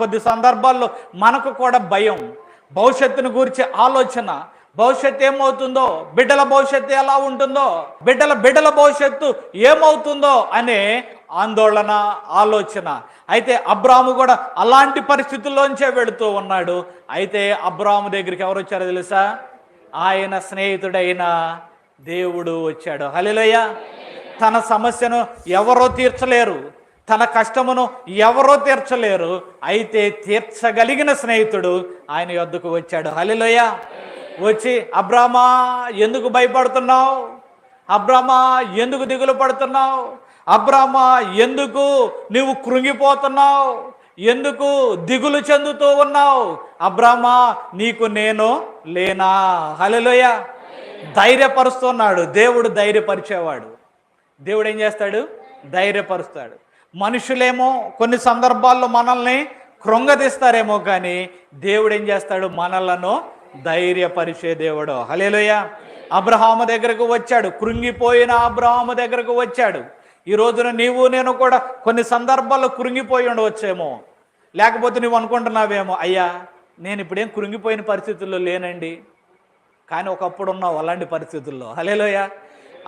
కొద్ది సందర్భాల్లో మనకు కూడా భయం. భవిష్యత్తును గురించి ఆలోచన. భవిష్యత్తు ఏమవుతుందో బిడ్డల భవిష్యత్తు ఎలా ఉంటుందో బిడ్డల బిడ్డల భవిష్యత్తు ఏమవుతుందో అనే ఆందోళన ఆలోచన. అయితే అబ్రాము కూడా అలాంటి పరిస్థితుల్లోంచే వెళుతూ ఉన్నాడు. అయితే అబ్రాము దగ్గరికి ఎవరు వచ్చారో తెలుసా? ఆయన స్నేహితుడైన దేవుడు వచ్చాడు. హలిలోయ తన సమస్యను ఎవరో తీర్చలేరు. తన కష్టమును ఎవరో తీర్చలేరు. అయితే తీర్చగలిగిన స్నేహితుడు ఆయన యొద్దకు వచ్చాడు. హలిలోయ వచ్చి అబ్రామా ఎందుకు భయపడుతున్నావు? అబ్రామా ఎందుకు దిగులు పడుతున్నావు? అబ్రామా ఎందుకు నువ్వు కృంగిపోతున్నావు? ఎందుకు దిగులు చెందుతూ ఉన్నావు? అబ్రామా నీకు నేను లేనా? హలిలోయ ధైర్యపరుస్తున్నాడు. దేవుడు ధైర్యపరిచేవాడు. దేవుడు ఏం చేస్తాడు? ధైర్యపరుస్తాడు. మనుషులేమో కొన్ని సందర్భాల్లో మనల్ని కృంగదీస్తారేమో కానీ దేవుడు ఏం చేస్తాడు? మనలను ధైర్యపరిచే దేవుడు. హలేలుయ అబ్రహాము దగ్గరకు వచ్చాడు. కృంగిపోయిన అబ్రహాము దగ్గరకు వచ్చాడు. ఈ రోజున నీవు నేను కూడా కొన్ని సందర్భాల్లో కృంగిపోయి ఉండవచ్చేమో. లేకపోతే నువ్వు అనుకుంటున్నావేమో అయ్యా నేను ఇప్పుడేం కృంగిపోయిన పరిస్థితుల్లో లేనండి. కానీ ఒకప్పుడు ఉన్నావు అలాంటి పరిస్థితుల్లో. హలేలోయ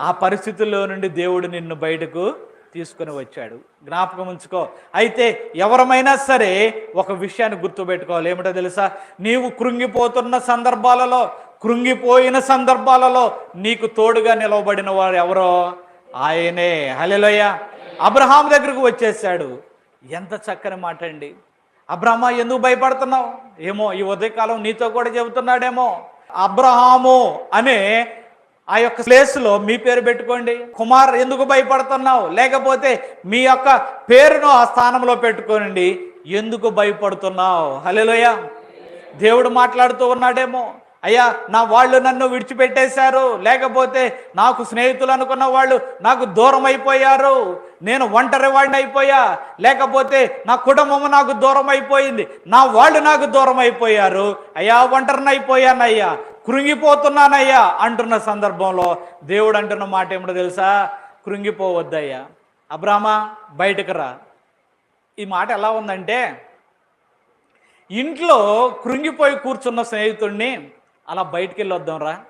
ఆ పరిస్థితుల్లో నుండి దేవుడు నిన్ను బయటకు తీసుకుని వచ్చాడు. జ్ఞాపకం ఉంచుకో. అయితే ఎవరమైనా సరే ఒక విషయాన్ని గుర్తుపెట్టుకోవాలి. ఏమిటో తెలుసా? నీవు కృంగిపోతున్న సందర్భాలలో కృంగిపోయిన సందర్భాలలో నీకు తోడుగా నిలవబడిన వాడు ఎవరో? ఆయనే. హలెలోయ అబ్రహాం దగ్గరకు వచ్చేసాడు ఎంత చక్కని మాట అండి. అబ్రహ్మ ఎందుకు భయపడుతున్నావు? ఏమో ఈ ఉదయకాలం నీతో కూడా చెబుతున్నాడేమో. అబ్రహాము అనే ఆ యొక్క ప్లేస్లో మీ పేరు పెట్టుకోండి. కుమార్ ఎందుకు భయపడుతున్నావు? లేకపోతే మీ యొక్క పేరును ఆ స్థానంలో పెట్టుకోనండి. ఎందుకు భయపడుతున్నావు? హలోయ దేవుడు మాట్లాడుతూ ఉన్నాడేమో. అయ్యా నా వాళ్ళు నన్ను విడిచిపెట్టేశారు. లేకపోతే నాకు స్నేహితులు అనుకున్న వాళ్ళు నాకు దూరం అయిపోయారు నేను ఒంటరి వాడిని అయిపోయా లేకపోతే నా కుటుంబము నాకు దూరం అయిపోయింది నా వాళ్ళు నాకు దూరం అయిపోయారు అయ్యా ఒంటరిని అయిపోయానయ్యా కృంగిపోతున్నానయ్యా అంటున్న సందర్భంలో దేవుడు అంటున్న మాట ఏమిటో తెలుసా? కృంగిపోవద్దయ్యా. అబ్రామా బయటకు రా. ఈ మాట ఎలా ఉందంటే ఇంట్లో కృంగిపోయి కూర్చున్న స్నేహితుడిని అలా బయటికి వెళ్ళొద్దాం రా.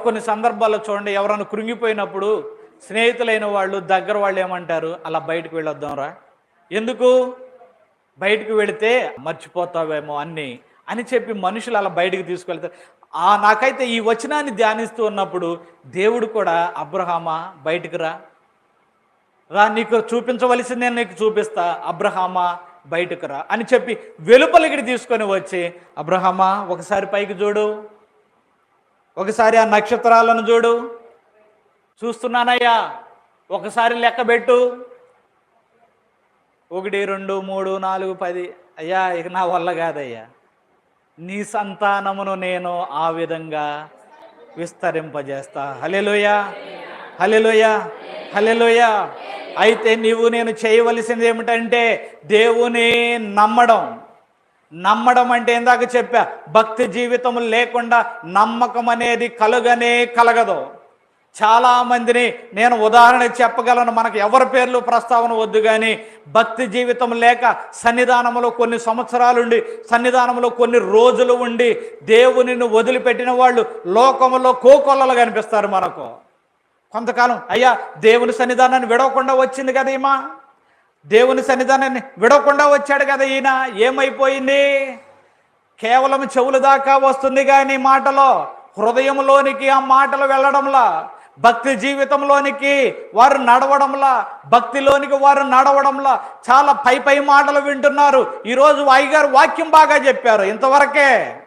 కొన్ని సందర్భాల్లో చూడండి ఎవరైనా కృంగిపోయినప్పుడు స్నేహితులైన వాళ్ళు దగ్గర వాళ్ళు ఏమంటారు? అలా బయటకు వెళ్ళొద్దాం రా. ఎందుకు? బయటకు వెళితే మర్చిపోతావేమో అన్నీ అని చెప్పి మనుషులు అలా బయటికి తీసుకెళ్తారు. ఆ నాకైతే ఈ వచనాన్ని ధ్యానిస్తూ ఉన్నప్పుడు దేవుడు కూడా అబ్రహామా బయటికి రా. రా నీకు చూపించవలసింది నేను నీకు చూపిస్తా. అబ్రహామా బయటకు రా. అని చెప్పి వెలుపలికి తీసుకొని వచ్చి అబ్రహామా ఒకసారి పైకి చూడు. ఒకసారి ఆ నక్షత్రాలను చూడు. చూస్తున్నానయ్యా. ఒకసారి లెక్క పెట్టు. ఒకటి రెండు మూడు నాలుగు పది. అయ్యా ఇక నా వల్ల కాదయ్యా. నీ సంతానమును నేను ఆ విధంగా విస్తరింపజేస్తా. హలెలోయ హలెలోయ హలెలోయ అయితే నీవు నేను చేయవలసింది ఏమిటంటే దేవుని నమ్మడం. నమ్మడం అంటే ఇందాక చెప్పా భక్తి జీవితం లేకుండా నమ్మకం అనేది కలుగనే కలగదు. చాలా మందిని నేను ఉదాహరణ చెప్పగలను. మనకు ఎవరి పేర్లు ప్రస్తావన వద్దు కానీ భక్తి జీవితం లేక సన్నిధానంలో కొన్ని సంవత్సరాలుండి సన్నిధానంలో కొన్ని రోజులు ఉండి దేవునిని వదిలిపెట్టిన వాళ్ళు లోకంలో కోకొల్లలు కనిపిస్తారు మనకు. కొంతకాలం అయ్యా దేవుని సన్నిధానాన్ని విడవకుండా వచ్చింది కదా ఈమా? దేవుని సన్నిధానాన్ని విడవకుండా వచ్చాడు కదా ఈయన? ఏమైపోయింది? కేవలం చెవుల దాకా వస్తుంది కానీ మాటలో హృదయంలోనికి ఆ మాటలు వెళ్ళడంలా భక్తి జీవితంలోనికి వారు నడవడంలా భక్తిలోనికి వారు నడవడంలా చాలా పై పై మాటలు వింటున్నారు. ఈరోజు అయ్యగారు వాక్యం బాగా చెప్పారు. ఇంతవరకే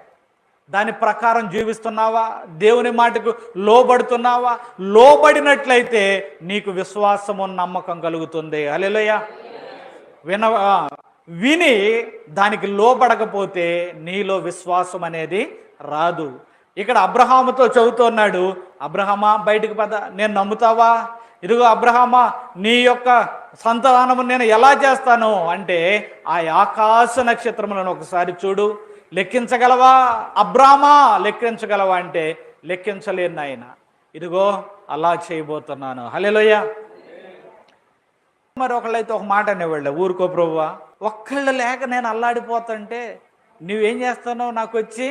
దాని ప్రకారం జీవిస్తున్నావా? దేవుని మాటకు లోబడుతున్నావా? లోబడినట్లయితే నీకు విశ్వాసము నమ్మకం కలుగుతుంది. అలెలయ్య విన విని దానికి లోబడకపోతే నీలో విశ్వాసం అనేది రాదు. ఇక్కడ అబ్రహాముతో చదువుతున్నాడు అబ్రహమా బయటకు పద నేను నమ్ముతావా? ఇదిగో అబ్రహమా నీ యొక్క సంతానము నేను ఎలా చేస్తాను? అంటే ఆ ఆకాశ నక్షత్రములను ఒకసారి చూడు. లెక్కించగలవా? అబ్రామా లెక్కించగలవా అంటే లెక్కించలేను నాయన. ఇదిగో అలా చేయబోతున్నాను. హలేలోయ మరి ఒకళ్ళైతే ఒక మాట అనేవాళ్ళు ఊరుకో ప్రభువా. ఒక్కళ్ళు లేక నేను అల్లాడిపోతుంటే నువ్వేం చేస్తానో నాకు వచ్చి?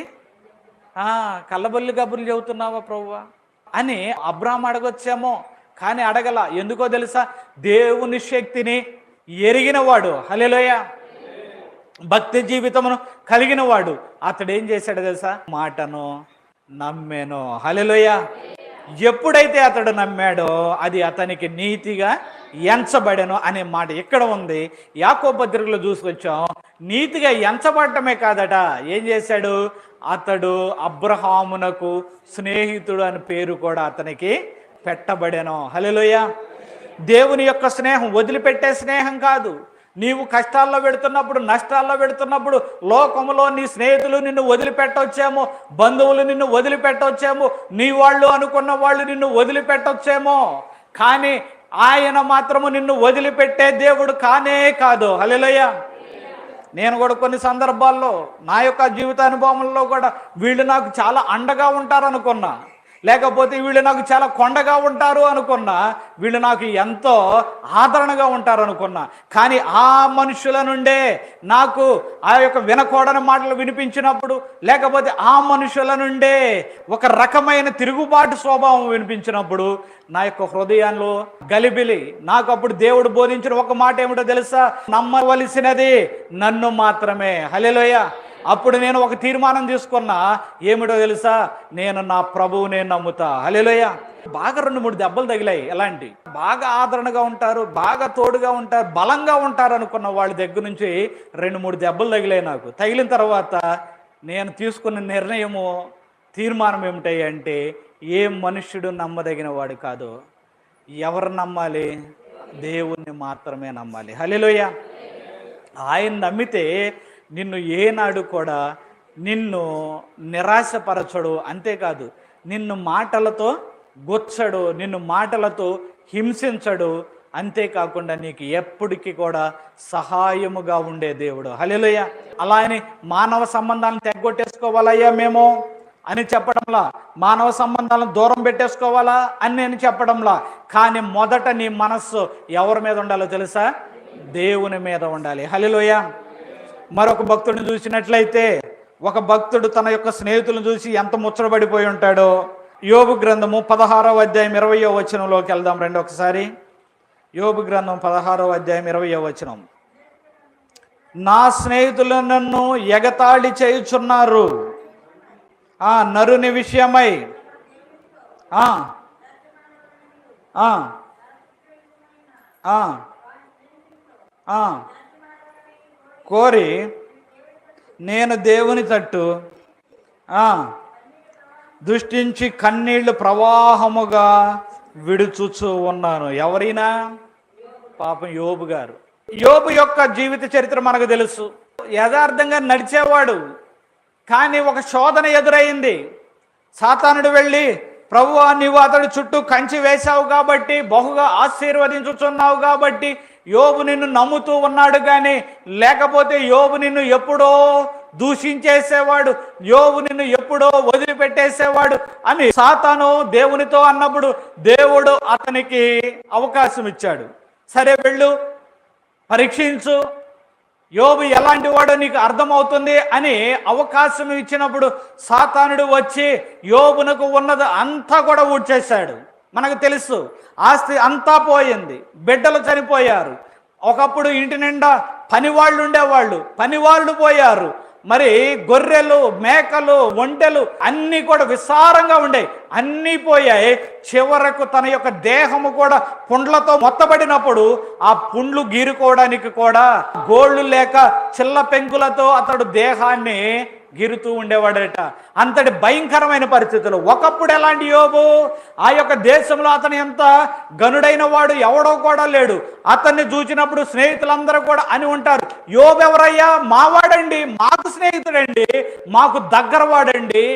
కళ్ళబొల్లి కబుర్లు చెబుతున్నావా ప్రభువా అని అబ్రాహం అడగొచ్చేమో కానీ అడగల. ఎందుకో తెలుసా? దేవుని శక్తిని ఎరిగినవాడు. హలేలోయ భక్తి జీవితమును కలిగిన వాడు అతడు ఏం చేశాడు తెలుసా? మాటను నమ్మేను. హలెలోయ ఎప్పుడైతే అతడు నమ్మాడో అది అతనికి నీతిగా ఎంచబడెను అనే మాట ఇక్కడ ఉంది? యాకో పత్రికలో చూసుకొచ్చాం నీతిగా ఎంచబడటమే కాదట. ఏం చేశాడు? అతడు అబ్రహామునకు స్నేహితుడు అని పేరు కూడా అతనికి పెట్టబడేను. హలోయ దేవుని యొక్క స్నేహం వదిలిపెట్టే స్నేహం కాదు. నీవు కష్టాల్లో పెడుతున్నప్పుడు నష్టాల్లో పెడుతున్నప్పుడు లోకములో నీ స్నేహితులు నిన్ను వదిలిపెట్టవచ్చేమో బంధువులు నిన్ను వదిలిపెట్టవచ్చేమో నీ వాళ్ళు అనుకున్న వాళ్ళు నిన్ను వదిలిపెట్టవచ్చేమో కానీ ఆయన మాత్రము నిన్ను వదిలిపెట్టే దేవుడు కానే కాదు. హలోయ నేను కూడా కొన్ని సందర్భాల్లో నా యొక్క జీవిత అనుభవంలో కూడా వీళ్ళు నాకు చాలా అండగా ఉంటారనుకున్నా. లేకపోతే వీళ్ళు నాకు చాలా కొండగా ఉంటారు అనుకున్నా వీళ్ళు నాకు ఎంతో ఆదరణగా ఉంటారు అనుకున్నా. కానీ ఆ మనుషుల నుండే నాకు ఆ యొక్క వినకూడని మాటలు వినిపించినప్పుడు లేకపోతే ఆ మనుషుల నుండే ఒక రకమైన తిరుగుబాటు స్వభావం వినిపించినప్పుడు నా యొక్క హృదయంలో గలిబిలి నాకు అప్పుడు దేవుడు బోధించిన ఒక మాట ఏమిటో తెలుసా? నమ్మవలసినది నన్ను మాత్రమే. హలెలోయ అప్పుడు నేను ఒక తీర్మానం తీసుకున్నా ఏమిటో తెలుసా? నేను నా ప్రభువునే నమ్ముతా. హలేలోయ బాగా రెండు మూడు దెబ్బలు తగిలాయి ఎలాంటి? బాగా ఆదరణగా ఉంటారు బాగా తోడుగా ఉంటారు బలంగా ఉంటారు అనుకున్న వాళ్ళ దగ్గర నుంచి రెండు మూడు దెబ్బలు తగిలాయి నాకు. తగిలిన తర్వాత నేను తీసుకున్న నిర్ణయము తీర్మానం ఏమిటాయి అంటే ఏ మనుష్యుడు నమ్మదగిన వాడు కాదు. ఎవరు నమ్మాలి? దేవుణ్ణి మాత్రమే నమ్మాలి. హలేలోయ ఆయన నమ్మితే నిన్ను ఏనాడు కూడా నిన్ను నిరాశపరచడు అంతేకాదు నిన్ను మాటలతో గుచ్చడు నిన్ను మాటలతో హింసించడు అంతేకాకుండా నీకు ఎప్పటికీ కూడా సహాయముగా ఉండే దేవుడు. హలేలుయ అలా అని మానవ సంబంధాలను తెగ్గొట్టేసుకోవాలయ్యా మేము అని చెప్పడంలా మానవ సంబంధాలను దూరం పెట్టేసుకోవాలా అని నేను చెప్పడంలా కానీ మొదట నీ మనస్సు ఎవరి మీద ఉండాలో తెలుసా? దేవుని మీద ఉండాలి. హలిలోయ మరొక భక్తుడిని చూసినట్లయితే ఒక భక్తుడు తన యొక్క స్నేహితులను చూసి ఎంత ముచ్చటపడిపోయి ఉంటాడో యోగు గ్రంథము పదహారవ అధ్యాయం ఇరవయో వచనంలోకి వెళ్దాం రండి ఒకసారి. యోగు గ్రంథం పదహారవ అధ్యాయం ఇరవయో వచనం. నా స్నేహితులు నన్ను ఎగతాళి చేయుచున్నారు. ఆ నరుని విషయమై. ఆ. కోరి నేను దేవుని తట్టు దృష్టించి కన్నీళ్ళు ప్రవాహముగా విడుచుచూ ఉన్నాను. ఎవరైనా? పాపం యోబు గారు. యోబు యొక్క జీవిత చరిత్ర మనకు తెలుసు. యథార్థంగా నడిచేవాడు కానీ ఒక శోధన ఎదురైంది. సాతానుడు వెళ్ళి ప్రభువా నీవు అతడి చుట్టూ కంచి వేశావు కాబట్టి బహుగా ఆశీర్వదించుచున్నావు కాబట్టి యోబు నిన్ను నమ్ముతూ ఉన్నాడు కానీ లేకపోతే యోబు నిన్ను ఎప్పుడో దూషించేసేవాడు యోబు నిన్ను ఎప్పుడో వదిలిపెట్టేసేవాడు అని సాతాను దేవునితో అన్నప్పుడు దేవుడు అతనికి అవకాశం ఇచ్చాడు. సరే వెళ్ళు పరీక్షించు యోబు ఎలాంటి వాడో నీకు అర్థమవుతుంది అని అవకాశం ఇచ్చినప్పుడు సాతానుడు వచ్చి యోబునకు ఉన్నది అంతా కూడా ఊడ్చేశాడు. మనకు తెలుసు. ఆస్తి అంతా పోయింది. బిడ్డలు చనిపోయారు. ఒకప్పుడు ఇంటి నిండా పనివాళ్ళు ఉండేవాళ్ళు. పనివాళ్ళు పోయారు. మరి గొర్రెలు మేకలు ఒంటెలు అన్నీ కూడా విస్తారంగా ఉండే. అన్నీ పోయాయి. చివరకు తన యొక్క దేహము కూడా పుండ్లతో మొత్తబడినప్పుడు ఆ పుండ్లు గీరుకోవడానికి కూడా గోళ్ళు లేక చిల్ల పెంకులతో అతడు దేహాన్ని గిరుతూ ఉండేవాడట. అంతటి భయంకరమైన పరిస్థితులు. ఒకప్పుడు ఎలాంటి యోబు? ఆ యొక్క దేశంలో అతను ఎంత గనుడైన వాడు ఎవడో కూడా లేడు. అతన్ని చూచినప్పుడు స్నేహితులందరూ కూడా అని ఉంటారు. యోబు ఎవరయ్యా? మావాడండి మాకు స్నేహితుడండి మాకు దగ్గరవాడండి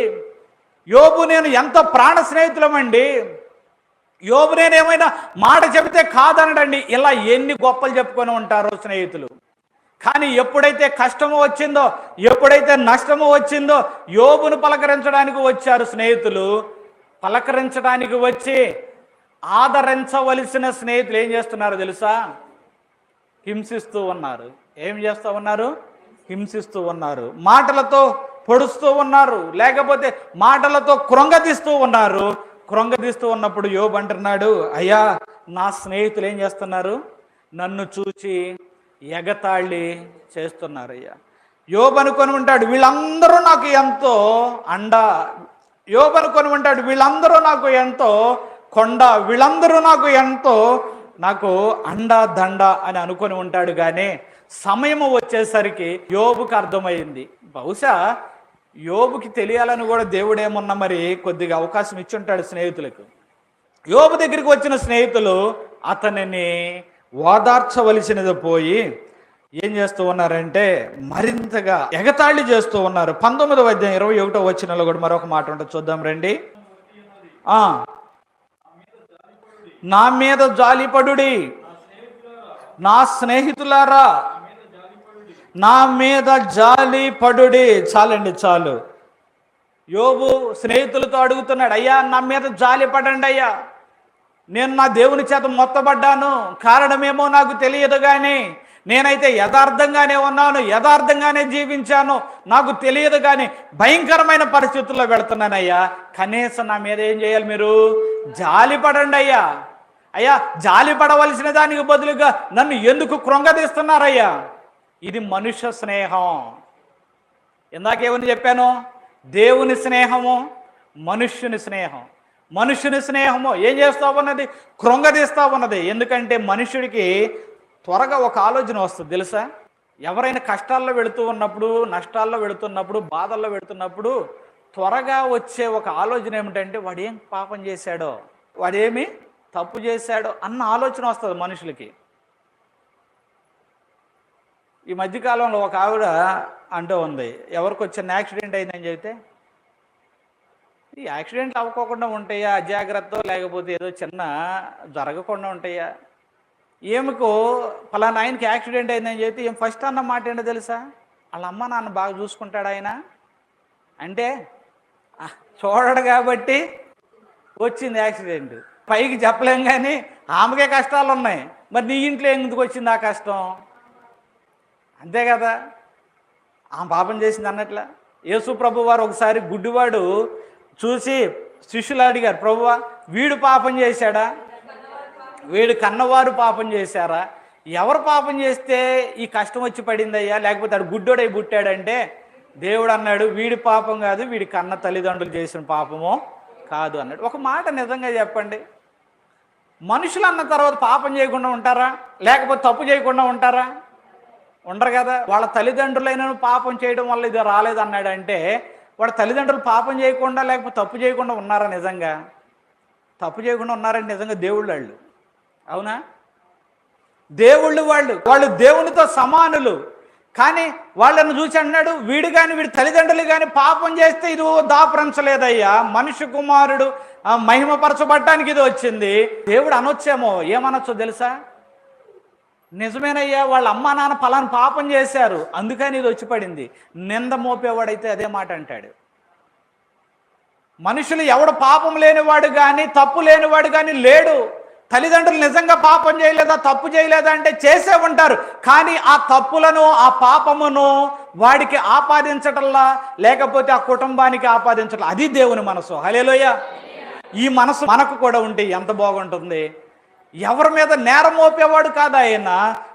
యోబు నేను ఎంత ప్రాణ స్నేహితులమండి? యోబు నేను ఏమైనా మాట చెబితే కాదనడండి. ఇలా ఎన్ని గొప్పలు చెప్పుకొని ఉంటారో స్నేహితులు. కానీ ఎప్పుడైతే కష్టము వచ్చిందో ఎప్పుడైతే నష్టము వచ్చిందో యోబును పలకరించడానికి వచ్చారు స్నేహితులు. పలకరించడానికి వచ్చి ఆదరించవలసిన స్నేహితులు ఏం చేస్తున్నారు తెలుసా? హింసిస్తూ ఉన్నారు. ఏం చేస్తూ ఉన్నారు? హింసిస్తూ ఉన్నారు. మాటలతో పొడుస్తూ ఉన్నారు. లేకపోతే మాటలతో కృంగదీస్తూ ఉన్నారు. కృంగదీస్తూ ఉన్నప్పుడు యోబు అంటున్నాడు అయ్యా నా స్నేహితులు ఏం చేస్తున్నారు? నన్ను చూచి ఎగతాళి చేస్తున్నారయ్యా. అయ్యా అనుకొని ఉంటాడు వీళ్ళందరూ నాకు ఎంతో అండ. యోబు అనుకొని ఉంటాడు వీళ్ళందరూ నాకు ఎంతో కొండ. వీళ్ళందరూ నాకు ఎంతో నాకు అండ దండ అని అనుకొని ఉంటాడు. కానీ సమయం వచ్చేసరికి యోబుకి అర్థమైంది. బహుశా యోబుకి తెలియాలని కూడా దేవుడేమన్నా మరి కొద్దిగా అవకాశం ఇచ్చి ఉంటాడు స్నేహితులకు. యోబు దగ్గరికి వచ్చిన స్నేహితులు అతనిని ఓదార్చవలసినది పోయి ఏం చేస్తూ ఉన్నారంటే మరింతగా ఎగతాళి చేస్తూ ఉన్నారు. పంతొమ్మిదవ అధ్యాయం ఇరవై ఒకటో వచ్చినలో కూడా మరొక మాట ఉంటుంది. చూద్దాం రండి. ఆ. నా మీద జాలిపడుడి. నా స్నేహితులారా నా మీద జాలి పడుడి చాలండి చాలు. యోబు స్నేహితులతో అడుగుతున్నాడు అయ్యా నా మీద జాలి పడండి అయ్యా నేను నా దేవుని చేత మొత్తబడ్డాను. కారణమేమో నాకు తెలియదు కానీ నేనైతే యథార్థంగానే ఉన్నాను యథార్థంగానే జీవించాను. నాకు తెలియదు కానీ భయంకరమైన పరిస్థితుల్లో వెళుతున్నానయ్యా. కనీసం నా మీద ఏం చేయాలి మీరు? జాలి పడండి అయ్యా. అయ్యా జాలి పడవలసిన దానికి బదులుగా నన్ను ఎందుకు కృంగదీస్తున్నారయ్యా? ఇది మనుష్య స్నేహం. ఇందాకేమని చెప్పాను? దేవుని స్నేహము మనుష్యుని స్నేహం. మనుష్యుని స్నేహము. ఏం చేస్తా ఉన్నది కృంగదీస్తా ఉన్నది ఎందుకంటే మనుష్యుడికి త్వరగా ఒక ఆలోచన వస్తుంది. తెలుసా? ఎవరైనా కష్టాల్లో వెళుతూ ఉన్నప్పుడు నష్టాల్లో వెళుతున్నప్పుడు బాధల్లో వెళుతున్నప్పుడు త్వరగా వచ్చే ఒక ఆలోచన ఏమిటంటే వాడు ఏం పాపం చేశాడో వాడేమి తప్పు చేశాడో అన్న ఆలోచన వస్తుంది మనుషులకి. ఈ మధ్యకాలంలో ఒక ఆవిడ అంటూ ఉంది. ఎవరికి వచ్చిన యాక్సిడెంట్ అయిందని చెబితే ఈ యాక్సిడెంట్లు అవ్వకోకుండా ఉంటాయా? అజాగ్రత్త లేకపోతే ఏదో చిన్న జరగకుండా ఉంటాయా? ఏమికో ఫలానా ఆయనకి యాక్సిడెంట్ అయిందని చెప్పి ఏం ఫస్ట్ అన్న మాట ఏంటో తెలుసా? వాళ్ళ అమ్మ నాన్న బాగా చూసుకుంటాడు ఆయన. అంటే చూడడు కాబట్టి వచ్చింది యాక్సిడెంట్. పైకి చెప్పలేం కానీ ఆమెకే కష్టాలు ఉన్నాయి మరి నీ ఇంట్లో ఎందుకు వచ్చింది ఆ కష్టం? అంతే కదా. ఆమె పాపం చేసింది అన్నట్ల. యేసు ప్రభు వారు ఒకసారి గుడ్డివాడు చూసి శిష్యులు అడిగారు ప్రభువా వీడు పాపం చేశాడా? వీడు కన్నవారు పాపం చేశారా? ఎవరు పాపం చేస్తే ఈ కష్టం వచ్చి పడిందయ్యా? లేకపోతే అడు గుడ్డోడై పుట్టాడంటే? దేవుడు అన్నాడు వీడి పాపం కాదు వీడి కన్న తల్లిదండ్రులు చేసిన పాపము కాదు అన్నాడు. ఒక మాట నిజంగా చెప్పండి. మనుషులు అన్న తర్వాత పాపం చేయకుండా ఉంటారా? లేకపోతే తప్పు చేయకుండా ఉంటారా? ఉండరు కదా. వాళ్ళ తల్లిదండ్రులైన పాపం చేయడం వల్ల ఇది రాలేదు వాడు తల్లిదండ్రులు పాపం చేయకుండా లేకపోతే తప్పు చేయకుండా ఉన్నారా నిజంగా? తప్పు చేయకుండా ఉన్నారంటే నిజంగా దేవుళ్ళు వాళ్ళు. అవునా? దేవుళ్ళు వాళ్ళు. వాళ్ళు దేవునితో సమానులు. కానీ వాళ్ళని చూసి అన్నాడు వీడు కానీ వీడి తల్లిదండ్రులు కానీ పాపం చేస్తే ఇది దాపరించలేదయ్యా. మనిషి కుమారుడు మహిమపరచబడ్డానికి ఇది వచ్చింది. దేవుడు అనొచ్చేమో ఏమనొచ్చో తెలుసా? నిజమేనయ్యా వాళ్ళ అమ్మా నాన్న పలాను పాపం చేశారు అందుకని ఇది వచ్చి పడింది. నింద మోపేవాడైతే అదే మాట అంటాడు. మనుషులు ఎవడు పాపం లేనివాడు కానీ తప్పు లేనివాడు కానీ లేడు. తల్లిదండ్రులు నిజంగా పాపం చేయలేదా తప్పు చేయలేదా అంటే చేసే ఉంటారు. కానీ ఆ తప్పులను ఆ పాపమును వాడికి ఆపాదించటంలా లేకపోతే ఆ కుటుంబానికి ఆపాదించటం అది దేవుని మనసు. హలేలోయ ఈ మనసు మనకు కూడా ఉంటే ఎంత బాగుంటుంది? ఎవరి మీద నేరం మోపేవాడు కాదు ఆయన.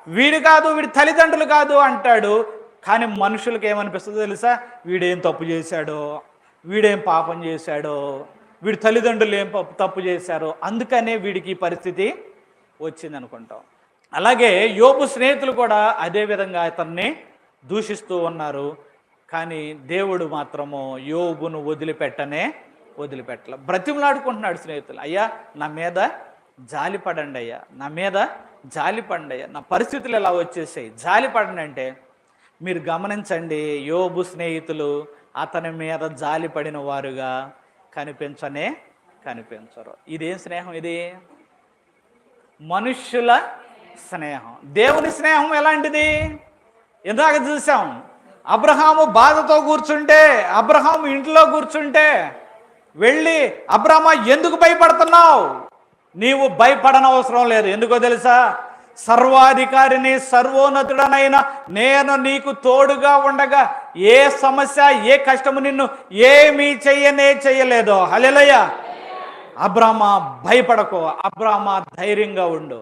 వీడు కాదు వీడి తల్లిదండ్రులు కాదు అంటాడు. కానీ మనుషులకు ఏమనిపిస్తుందో తెలుసా? వీడేం తప్పు చేశాడో వీడేం పాపం చేశాడో వీడి తల్లిదండ్రులు ఏం తప్పు చేశారో అందుకనే వీడికి ఈ పరిస్థితి వచ్చింది అనుకుంటాం అలాగే యోబు స్నేహితులు కూడా అదే విధంగా అతన్ని దూషిస్తూ ఉన్నారు. కానీ దేవుడు మాత్రము యోబును వదిలిపెట్టనే వదిలిపెట్టలే. బ్రతిమలాడుకుంటున్నాడు స్నేహితులు. అయ్యా నా మీద జాలిపడండి అయ్యా నా మీద జాలిపడండి అయ్యా నా పరిస్థితులు ఎలా వచ్చేసాయి? జాలిపడండి అంటే మీరు గమనించండి యోబు స్నేహితులు అతని మీద జాలిపడిన వారుగా కనిపించనే కనిపించరు. ఇదేం స్నేహం ఇది? మనుష్యుల స్నేహం. దేవుని స్నేహం ఎలాంటిది? ఇందాక చూసాం అబ్రహాము బాధతో కూర్చుంటే అబ్రహాము ఇంట్లో కూర్చుంటే వెళ్ళి అబ్రహ్మ ఎందుకు భయపడుతున్నావు? నీవు భయపడనవసరం లేదు. ఎందుకో తెలుసా? సర్వాధికారిని సర్వోన్నతుడనైన నేను నీకు తోడుగా ఉండగా ఏ సమస్య ఏ కష్టము నిన్ను ఏమీ చెయ్యనే చెయ్యలేదో. హలెలయ్య అబ్రామ భయపడకో. అబ్రామ ధైర్యంగా ఉండు.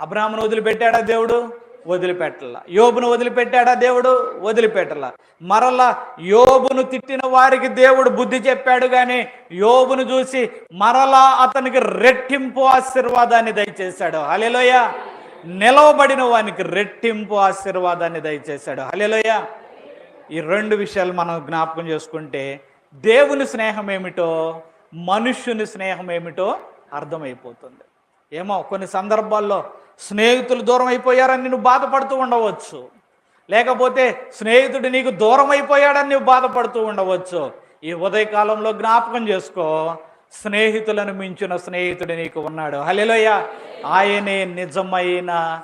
అబ్రాహ్మను వదిలిపెట్టాడా దేవుడు? వదిలిపెట్టల. యోబును వదిలిపెట్టాడా దేవుడు? వదిలిపెట్టల. మరలా యోబును తిట్టిన వారికి దేవుడు బుద్ధి చెప్పాడు కానీ యోబును చూసి మరలా అతనికి రెట్టింపు ఆశీర్వాదాన్ని దయచేశాడు. హలేలోయ నిలవబడిన వానికి రెట్టింపు ఆశీర్వాదాన్ని దయచేశాడు. హలేలోయ ఈ రెండు విషయాలు మనం జ్ఞాపకం చేసుకుంటే దేవుని స్నేహం ఏమిటో మనుష్యుని స్నేహం ఏమిటో అర్థమైపోతుంది. ఏమో కొన్ని సందర్భాల్లో స్నేహితులు దూరం అయిపోయారని నువ్వు బాధపడుతూ ఉండవచ్చు. లేకపోతే స్నేహితుడు నీకు దూరం అయిపోయాడని నువ్వు బాధపడుతూ ఉండవచ్చు. ఈ ఉదయకాలంలో జ్ఞాపకం చేసుకో స్నేహితులను మించిన స్నేహితుడు నీకు ఉన్నాడు. హలెలోయ ఆయనే నిజమైన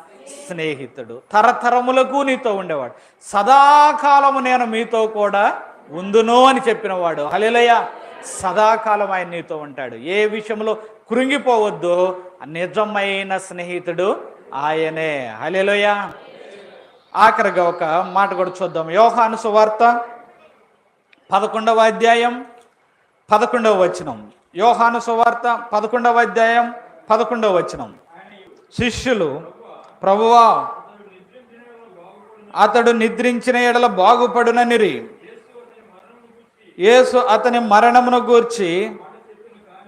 స్నేహితుడు. తరతరములకు నీతో ఉండేవాడు. సదాకాలము నేను మీతో కూడా ఉందును అని చెప్పినవాడు. హలెలయ సదాకాలం ఆయన నీతో ఉంటాడు. ఏ విషయంలో కృంగిపోవద్దు. నిజమైన స్నేహితుడు ఆయనే. హలేలోయ ఆఖరిగా ఒక మాట కూడా చూద్దాం. యోహాను సువార్త పదకొండవ అధ్యాయం పదకొండవ వచనం. యోహాను సువార్త పదకొండవ అధ్యాయం పదకొండవ వచనం. శిష్యులు ప్రభువా అతడు నిద్రించిన ఎడల బాగుపడుననిరి. యేసు అతని మరణమును గూర్చి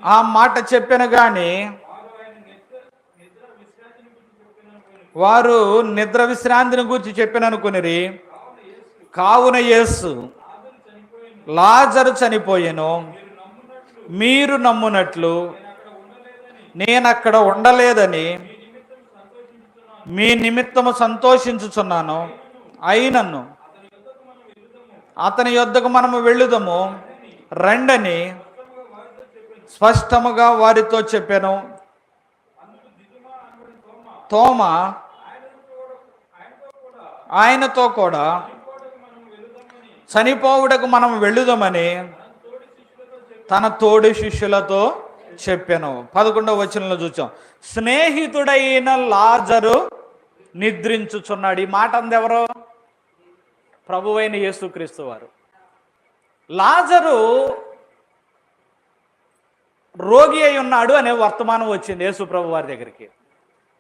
ఆ మాట చెప్పాను కానీ వారు నిద్ర విశ్రాంతిని గురించి చెప్పిననుకునిరి కావున యేసు లాజరు చనిపోయాను మీరు నమ్మునట్లు నేను అక్కడ ఉండలేదని మీ నిమిత్తము సంతోషించుచున్నాను. అయినను అతని యొద్దకు మనము వెళ్ళుదము. రండని స్పష్టముగా వారితో చెప్పాను. తోమ ఆయనతో కూడా చనిపోవుటకు మనం వెళ్ళుదామని తన తోడి శిష్యులతో చెప్పాను. పదకొండవ వచనంలో చూచాం. స్నేహితుడైన లాజరు నిద్రించుచున్నాడు. ఈ మాట అందెవరు ప్రభువైన యేసుక్రీస్తు వారు. లాజరు రోగి అయి ఉన్నాడు అనే వర్తమానం వచ్చింది యేసు ప్రభు వారి దగ్గరికి.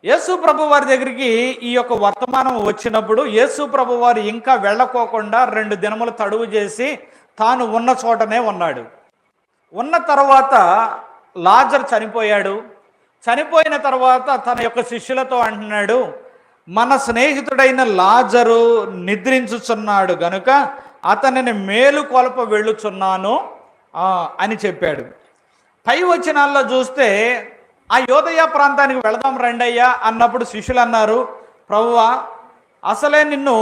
యేసు ప్రభు వారి దగ్గరికి ఈ యొక్క వర్తమానం వచ్చినప్పుడు యేసు ప్రభు వారు ఇంకా వెళ్ళకోకుండా రెండు దినములు తడువు చేసి తాను ఉన్న చోటనే ఉన్నాడు. ఉన్న తర్వాత లాజర్ చనిపోయాడు. చనిపోయిన తర్వాత తన యొక్క శిష్యులతో అంటున్నాడు మన స్నేహితుడైన లాజరు నిద్రించుచున్నాడు గనుక అతనిని మేలు కొలప వెళ్ళుచున్నాను అని చెప్పాడు. పై వచనాల్లో చూస్తే ఆ యోదయ ప్రాంతానికి వెళదాం రండయ్యా అన్నప్పుడు శిష్యులు అన్నారు ప్రభువా అసలే నిన్ను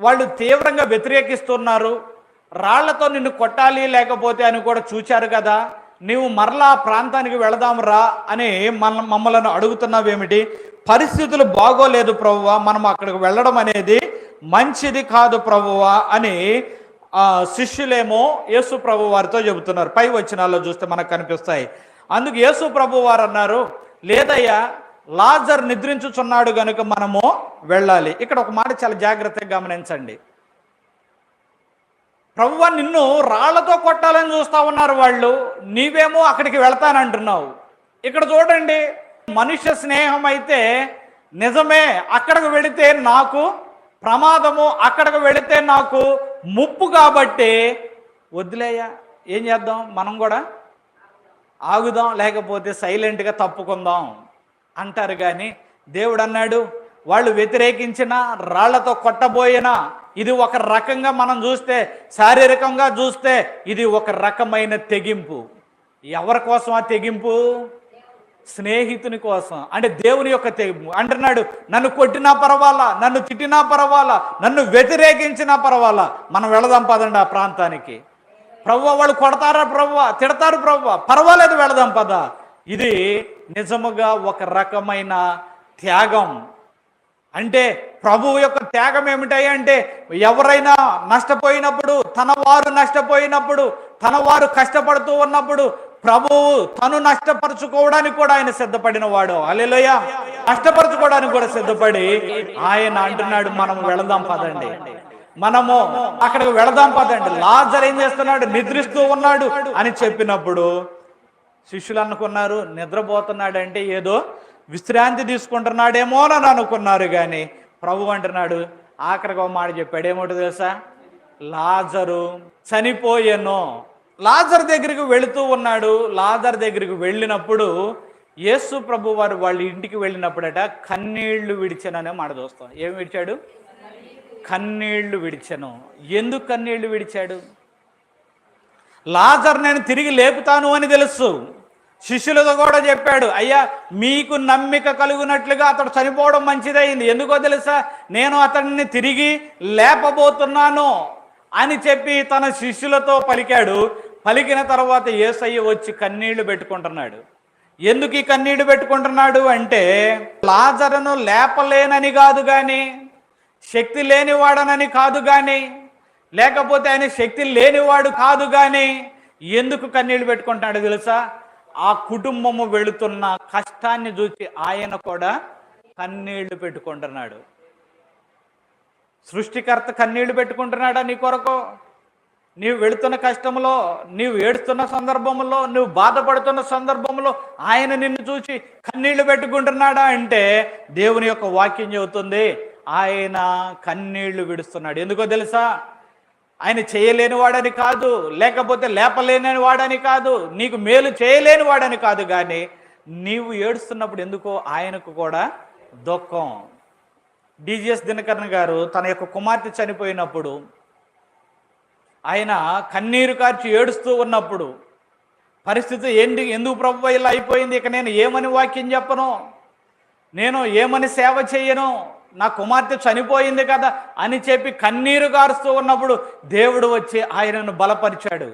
వాళ్ళు తీవ్రంగా వ్యతిరేకిస్తున్నారు. రాళ్ళతో నిన్ను కొట్టాలి లేకపోతే అని కూడా చూచారు కదా. నీవు మరలా ప్రాంతానికి వెళదాం రా అని మన మమ్మలను అడుగుతున్నావేమిటి? పరిస్థితులు బాగోలేదు ప్రభువా మనం అక్కడికి వెళ్ళడం అనేది మంచిది కాదు ప్రభువా అని శిష్యులేమో యేసు ప్రభు వారితో చెబుతున్నారు. పై వచ్చినాల్లో చూస్తే మనకు కనిపిస్తాయి. అందుకు యేసు ప్రభు వారు అన్నారు లేదయ్యా లాజర్ నిద్రించుచున్నాడు గనుక మనము వెళ్ళాలి. ఇక్కడ ఒక మాట చాలా జాగ్రత్తగా గమనించండి. ప్రభువా నిన్ను రాళ్ళతో కొట్టాలని చూస్తా ఉన్నారు వాళ్ళు. నీవేమో అక్కడికి వెళ్తానంటున్నావు. ఇక్కడ చూడండి మనుష్య స్నేహం అయితే నిజమే అక్కడికి వెళితే నాకు ప్రమాదము అక్కడికి వెళితే నాకు ముప్పు కాబట్టి వదిలేయ్యా. ఏం చేద్దాం? మనం కూడా ఆగుదాం లేకపోతే సైలెంట్గా తప్పుకుందాం అంటారు కానీ దేవుడు అన్నాడు వాళ్ళు వ్యతిరేకించిన రాళ్ళతో కొట్టబోయినా ఇది ఒక రకంగా మనం చూస్తే శారీరకంగా చూస్తే ఇది ఒక రకమైన తెగింపు. ఎవరి కోసం ఆ తెగింపు? స్నేహితుని కోసం. అంటే దేవుని యొక్క తెగింపు. అంటున్నాడు నన్ను కొట్టినా పర్వాలా? నన్ను తిట్టినా పర్వాలా? నన్ను వ్యతిరేకించినా పర్వాలా? మనం వెళదాం పదండి ఆ ప్రాంతానికి. ప్రభు వాళ్ళు కొడతారా ప్రభు తిడతారు ప్రభు పర్వాలేదు వెళదాం పద. ఇది నిజముగా ఒక రకమైన త్యాగం. అంటే ప్రభువు యొక్క త్యాగం ఏమిటాయి అంటే ఎవరైనా నష్టపోయినప్పుడు తన వారు నష్టపోయినప్పుడు తన వారు కష్టపడుతూ ఉన్నప్పుడు ప్రభువు తను నష్టపరుచుకోవడానికి కూడా ఆయన సిద్ధపడిన వాడు అలెలోయ నష్టపరచుకోవడానికి కూడా సిద్ధపడి ఆయన అంటున్నాడు మనం వెళదాం పదండి. మనము అక్కడికి వెళదాం పదండి. లాజర్ ఏం చేస్తున్నాడు? నిద్రిస్తూ ఉన్నాడు అని చెప్పినప్పుడు శిష్యులు అనుకున్నారు నిద్రపోతున్నాడంటే ఏదో విశ్రాంతి తీసుకుంటున్నాడేమో అని అనుకున్నారు కానీ ప్రభు అంటున్నాడు ఆఖరికి ఒక మాట చెప్పాడు. ఏమిటో తెలుసా? లాజరు చనిపోయాను. లాజర్ దగ్గరికి వెళుతూ ఉన్నాడు. లాజర్ దగ్గరికి వెళ్ళినప్పుడు యేసు ప్రభు వారు వాళ్ళ ఇంటికి వెళ్ళినప్పుడట కన్నీళ్ళు విడిచాననే మాట చూస్తాం. ఏం విడిచాడు? కన్నీళ్ళు విడిచాను. ఎందుకు కన్నీళ్ళు విడిచాడు? లాజర్ నేను తిరిగి లేపుతాను అని తెలుసు. శిష్యులతో కూడా చెప్పాడు అయ్యా మీకు నమ్మిక కలుగునట్లుగా అతడు చనిపోవడం మంచిదైంది. ఎందుకో తెలుసా? నేను అతడిని తిరిగి లేపబోతున్నాను అని చెప్పి తన శిష్యులతో పలికాడు. పలికిన తర్వాత ఏసయ్య వచ్చి కన్నీళ్ళు పెట్టుకుంటున్నాడు. ఎందుకు ఈ కన్నీళ్ళు పెట్టుకుంటున్నాడు అంటే లాజరను లేపలేనని కాదు కానీ శక్తి లేనివాడనని కాదు కానీ లేకపోతే ఆయన శక్తి లేనివాడు కాదు కానీ ఎందుకు కన్నీళ్ళు పెట్టుకుంటాడు తెలుసా? ఆ కుటుంబము వెళుతున్న కష్టాన్ని చూసి ఆయన కూడా కన్నీళ్ళు పెట్టుకుంటున్నాడు. సృష్టికర్త కన్నీళ్ళు పెట్టుకుంటున్నాడా నీ కొరకు? నీవు వెళుతున్న కష్టంలో నీవు ఏడుస్తున్న సందర్భంలో నువ్వు బాధపడుతున్న సందర్భంలో ఆయన నిన్ను చూసి కన్నీళ్ళు పెట్టుకుంటున్నాడా అంటే దేవుని యొక్క వాక్యం చెబుతుంది ఆయన కన్నీళ్ళు విడుస్తున్నాడు. ఎందుకో తెలుసా? ఆయన చేయలేని వాడని కాదు లేకపోతే లేపలేని వాడని కాదు నీకు మేలు చేయలేని వాడని కాదు కానీ నీవు ఏడుస్తున్నప్పుడు ఎందుకో ఆయనకు కూడా దుఃఖం. డిజిఎస్ దినకరణ్ గారు తన యొక్క కుమార్తె చనిపోయినప్పుడు ఆయన కన్నీరు కార్చి ఏడుస్తూ ఉన్నప్పుడు పరిస్థితి ఏంటి ఎందుకు ప్రభు ఇలా అయిపోయింది? ఇక నేను ఏమని వాక్యం చెప్పను? నేను ఏమని సేవ చేయను? నా కుమార్తె చనిపోయింది కదా అని చెప్పి కన్నీరు గారుస్తూ ఉన్నప్పుడు దేవుడు వచ్చి ఆయనను బలపరిచాడు.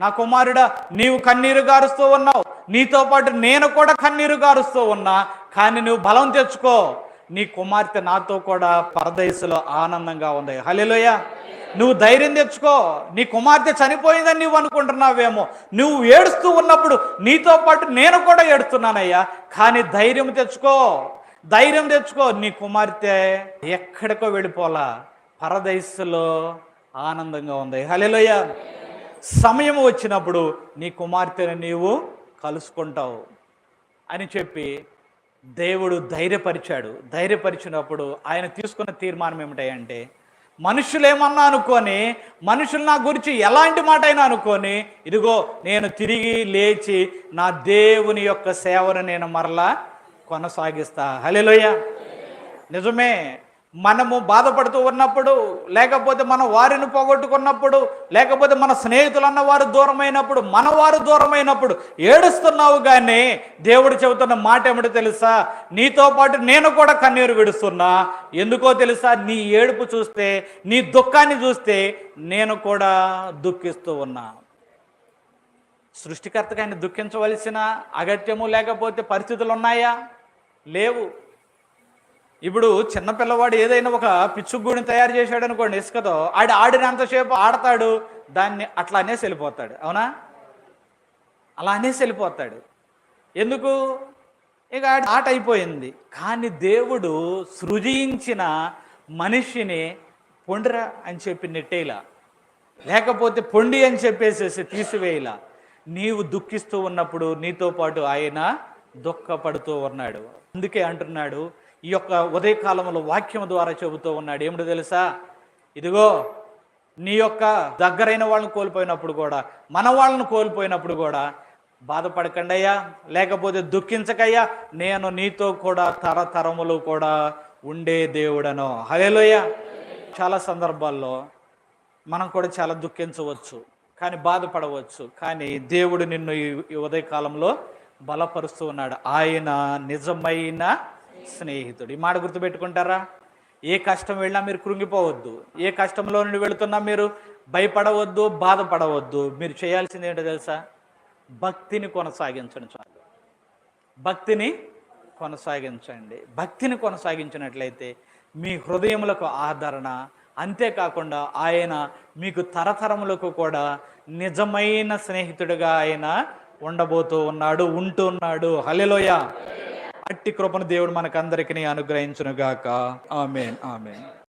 నా కుమారుడా నీవు కన్నీరు గారుస్తూ ఉన్నావు. నీతో పాటు నేను కూడా కన్నీరు గారుస్తూ ఉన్నా కానీ నువ్వు బలం తెచ్చుకో. నీ కుమార్తె నాతో కూడా పరదేశంలో ఆనందంగా ఉంది. హలిలోయ నువ్వు ధైర్యం తెచ్చుకో. నీ కుమార్తె చనిపోయిందని నువ్వు అనుకుంటున్నావేమో. నువ్వు ఏడుస్తూ ఉన్నప్పుడు నీతో పాటు నేను కూడా ఏడుస్తున్నానయ్యా. కానీ ధైర్యం తెచ్చుకో. ధైర్యం తెచ్చుకో నీ కుమార్తె. ఎక్కడికో వెళ్ళిపోలా పరదేశంలో ఆనందంగా ఉంది. హలేలోయ సమయం వచ్చినప్పుడు నీ కుమార్తెను నీవు కలుసుకుంటావు అని చెప్పి దేవుడు ధైర్యపరిచాడు. ధైర్యపరిచినప్పుడు ఆయన తీసుకున్న తీర్మానం ఏమిటంటే మనుషులు ఏమన్నా అనుకొని మనుషులు నా గురించి ఎలాంటి మాట అయినా అనుకొని ఇదిగో నేను తిరిగి లేచి నా దేవుని యొక్క సేవను నేను మరలా కొనసాగిస్తా. హలేలోయ నిజమే మనము బాధపడుతూ ఉన్నప్పుడు లేకపోతే మన వారిని పోగొట్టుకున్నప్పుడు లేకపోతే మన స్నేహితులు అన్న వారు దూరమైనప్పుడు మన వారు దూరమైనప్పుడు ఏడుస్తున్నావు కానీ దేవుడు చెబుతున్న మాట ఏమిటో తెలుసా? నీతో పాటు నేను కూడా కన్నీరు విడుస్తున్నా. ఎందుకో తెలుసా? నీ ఏడుపు చూస్తే నీ దుఃఖాన్ని చూస్తే నేను కూడా దుఃఖిస్తూ ఉన్నా. సృష్టికర్తగా ఆయన దుఃఖించవలసిన అగత్యము లేకపోతే పరిస్థితులు ఉన్నాయా? లేవు. ఇప్పుడు చిన్నపిల్లవాడు ఏదైనా ఒక పిచ్చుగూడిని తయారు చేశాడు అనుకోండి ఇసుకతో ఆడి ఆడినంతసేపు ఆడతాడు దాన్ని అట్లా అనేసి వెళ్ళిపోతాడు. అవునా? అలా అనేసి వెళ్ళిపోతాడు. ఎందుకు? ఇక ఆడి ఆట అయిపోయింది. కానీ దేవుడు సృజించిన మనిషిని పొండిరా అని చెప్పి నెట్టేలా లేకపోతే పొండి అని చెప్పేసేసి తీసివేయలా. నీవు దుఃఖిస్తూ ఉన్నప్పుడు నీతో పాటు ఆయన దుఃఖపడుతూ ఉన్నాడు. అందుకే అంటున్నాడు ఈ యొక్క ఉదయకాలంలో వాక్యం ద్వారా చెబుతూ ఉన్నాడు. ఏమిటో తెలుసా? ఇదిగో నీ యొక్క దగ్గరైన వాళ్ళని కోల్పోయినప్పుడు కూడా మన వాళ్ళను కోల్పోయినప్పుడు కూడా బాధపడకండి అయ్యా లేకపోతే దుఃఖించకయ్యా నేను నీతో కూడా తరతరములు కూడా ఉండే దేవుడను. హలేలోయ చాలా సందర్భాల్లో మనం కూడా చాలా దుఃఖించవచ్చు కానీ బాధపడవచ్చు కానీ దేవుడు నిన్ను ఈ ఉదయకాలంలో బలపరుస్తూ ఉన్నాడు. ఆయన నిజమైన స్నేహితుడు. ఈ మాట గుర్తుపెట్టుకుంటారా? ఏ కష్టం వెళ్ళినా మీరు కృంగిపోవద్దు. ఏ కష్టంలో నుండి వెళుతున్నా మీరు భయపడవద్దు బాధపడవద్దు. మీరు చేయాల్సింది ఏంటో తెలుసా? భక్తిని కొనసాగించండి చాలు. భక్తిని కొనసాగించండి. భక్తిని కొనసాగించినట్లయితే మీ హృదయములకు ఆదరణ అంతేకాకుండా ఆయన మీకు తరతరములకు కూడా నిజమైన స్నేహితుడిగా ఆయన ఉండబోతూ ఉన్నాడు ఉంటూ ఉన్నాడు. హలెలోయ అట్టి కృపను దేవుడు మనకందరికీ అనుగ్రహించునుగాక. Amen amen.